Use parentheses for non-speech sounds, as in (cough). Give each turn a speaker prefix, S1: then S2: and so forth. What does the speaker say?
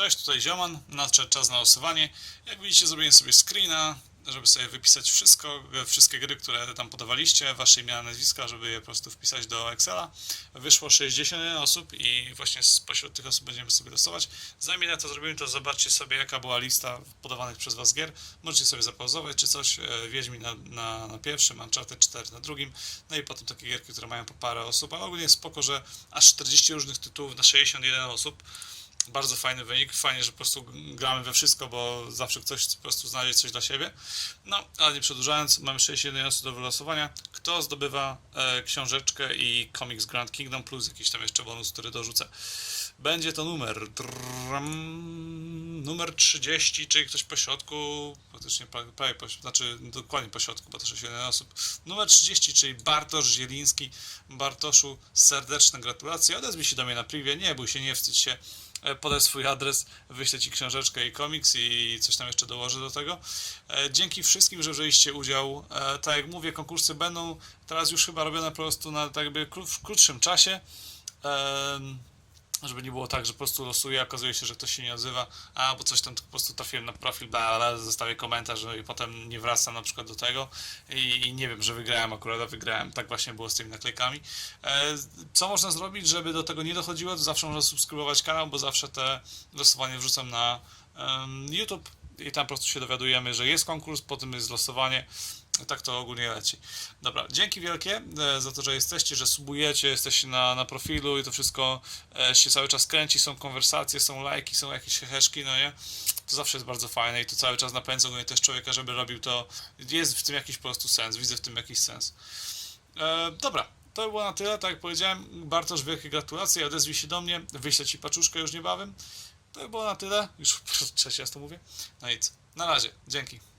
S1: Cześć, tutaj Zioman, nadszedł czas na losowanie. Jak widzicie, zrobiłem sobie screena, żeby sobie wypisać wszystko, wszystkie gry, które tam podawaliście, wasze imiona, nazwiska, żeby je po prostu wpisać do Excela. Wyszło 61 osób i właśnie spośród tych osób będziemy sobie losować. Zanim ja to zrobimy, to zobaczcie sobie, jaka była lista podawanych przez was gier. Możecie sobie zapauzować czy coś. E, Wiedźmin na, na, na pierwszym, Uncharted 4 na drugim, no i potem takie gierki, które mają po parę osób, ale ogólnie spoko, że aż 40 różnych tytułów na 61 osób bardzo fajny wynik. Fajnie, że po prostu gramy we wszystko, bo zawsze ktoś po prostu znajdzie coś dla siebie. No, ale nie przedłużając, mamy 61 osób do wylosowania. Kto zdobywa e, książeczkę i Comics Grand Kingdom plus jakiś tam jeszcze bonus, który dorzucę. Będzie to numer numer 30, czyli ktoś po środku, praktycznie prawie, po, znaczy dokładnie po środku, bo to 61 osób. Numer 30, czyli Bartosz Zieliński. Bartoszu, serdeczne gratulacje. Odezwij się do mnie na privie, nie bój się, nie wstydź się podaj swój adres, wyślę Ci książeczkę i komiks i coś tam jeszcze dołożę do tego. E, Dzięki wszystkim, że wzięliście udział. E, Tak jak mówię, konkursy będą teraz już chyba robione po prostu na tak jakby w krótszym czasie. Żeby nie było tak, że po prostu losuję, okazuje się, że ktoś się nie odzywa, a bo coś tam po prostu trafiłem na profil, bla, bla, zostawię komentarz no i potem nie wracam na przykład do tego i, i nie wiem, że wygrałem akurat, a wygrałem. Tak właśnie było z tymi naklejkami. E, co można zrobić, żeby do tego nie dochodziło? To zawsze można subskrybować kanał, bo zawsze te losowanie wrzucam na em, YouTube i tam po prostu się dowiadujemy, że jest konkurs, potem jest losowanie. Tak to ogólnie leci. Dobra, dzięki wielkie e, za to, że jesteście, że subujecie, jesteście na, na profilu i to wszystko e, się cały czas kręci, są konwersacje, są lajki, są jakieś heheszki, no nie? To zawsze jest bardzo fajne i to cały czas napędza ogólnie też człowieka, żeby robił to. Jest w tym jakiś po prostu sens, widzę w tym jakiś sens. E, dobra, to było na tyle, tak jak powiedziałem. Bartosz, wielkie gratulacje, odezwij się do mnie, wyślę ci paczuszkę już niebawem. To było na tyle, już (laughs) trzeci raz to mówię. No co? Na razie, dzięki.